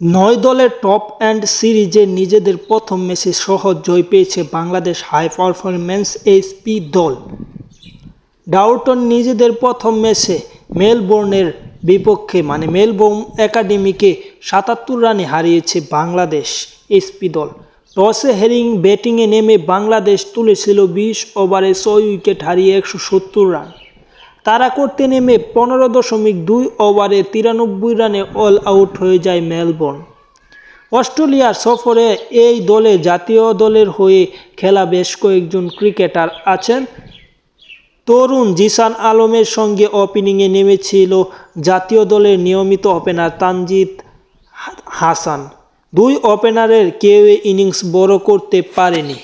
নয় দলের top and সিরিজে নিজেদের প্রথম ম্যাচে সহজ জয় পেয়েছে বাংলাদেশ হাই পারফরম্যান্স এসপি দল। ডাউটন নিজেদের প্রথম ম্যাচে মেলবোর্নের বিপক্ষে মানে মেলবোর্ন একাডেমিকে সাতাত্তর রানে হারিয়েছে বাংলাদেশ এসপি দল। টসে হেরিং ব্যাটিংয়ে নেমে বাংলাদেশ তুলেছিল বিশ ওভারে ছয় উইকেট, হারিয়ে একশো সত্তর রান। তারা করতে নেমে পনেরো দশমিক দুই ওভারে তিরানব্বই রানে অল আউট হয়ে যায় মেলবোর্ন। অস্ট্রেলিয়ার সফরে এই দলে জাতীয় দলের হয়ে খেলা বেশ কয়েকজন ক্রিকেটার আছেন। তরুণ জিসান আলমের সঙ্গে ওপেনিংয়ে নেমেছিল জাতীয় দলের নিয়মিত ওপেনার তানজিদ হাসান। দুই ওপেনারের কেউ ইনিংস বড় করতে পারেনি।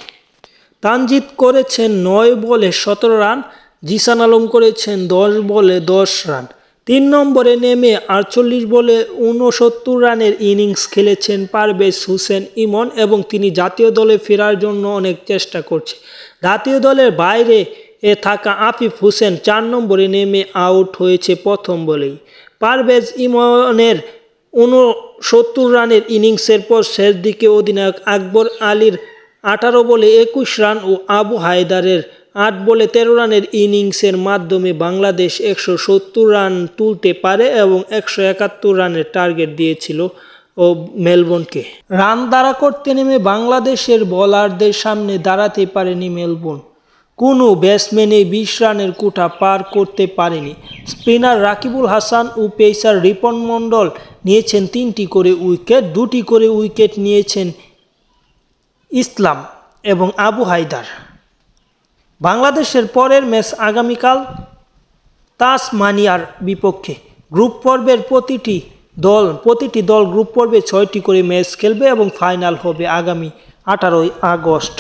তানজিদ করেছেন নয় বলে সতেরো রান জিসান আলম করেছেন দশ বলে দশ রান। তিন নম্বরে নেমে আটচল্লিশ বলে ঊনসত্তর রানের ইনিংস খেলেছেন পারভেজ হুসেন ইমন এবং তিনি জাতীয় দলে ফেরার জন্য অনেক চেষ্টা করছে। জাতীয় দলের বাইরে এ থাকা আফিফ হোসেন চার নম্বরে নেমে আউট হয়েছে প্রথম বলেই। পারভেজ ইমনের ঊনসত্তর রানের ইনিংসের পর শেষ দিকে অধিনায়ক আকবর আলীর আঠারো বলে একুশ রান ও আবু হায়দারের আট বলে তেরো রানের ইনিংসের মাধ্যমে বাংলাদেশ একশো সত্তর রান তুলতে পারে এবং একশো একাত্তর রানের টার্গেট দিয়েছিল ও মেলবোর্নকে। রান দ্বারা করতে নেমে বাংলাদেশের বোলারদের সামনে দাঁড়াতে পারেনি মেলবোর্ন। কোনো ব্যাটসম্যানে বিশ রানের কোঠা পার করতে পারেনি। স্পিনার রাকিবুল হাসান ও পেসার রিপন মণ্ডল নিয়েছেন তিনটি করে উইকেট, দুটি করে উইকেট নিয়েছেন ইসলাম এবং আবু হায়দার। বাংলাদেশের পরের ম্যাচ আগামীকাল তাস মানিয়ার বিপক্ষে। গ্রুপ পর্বের প্রতিটি দল প্রতিটি দল গ্রুপ পর্বে ছয়টি করে ম্যাচ খেলবে এবং ফাইনাল হবে আগামী আঠারোই আগস্ট।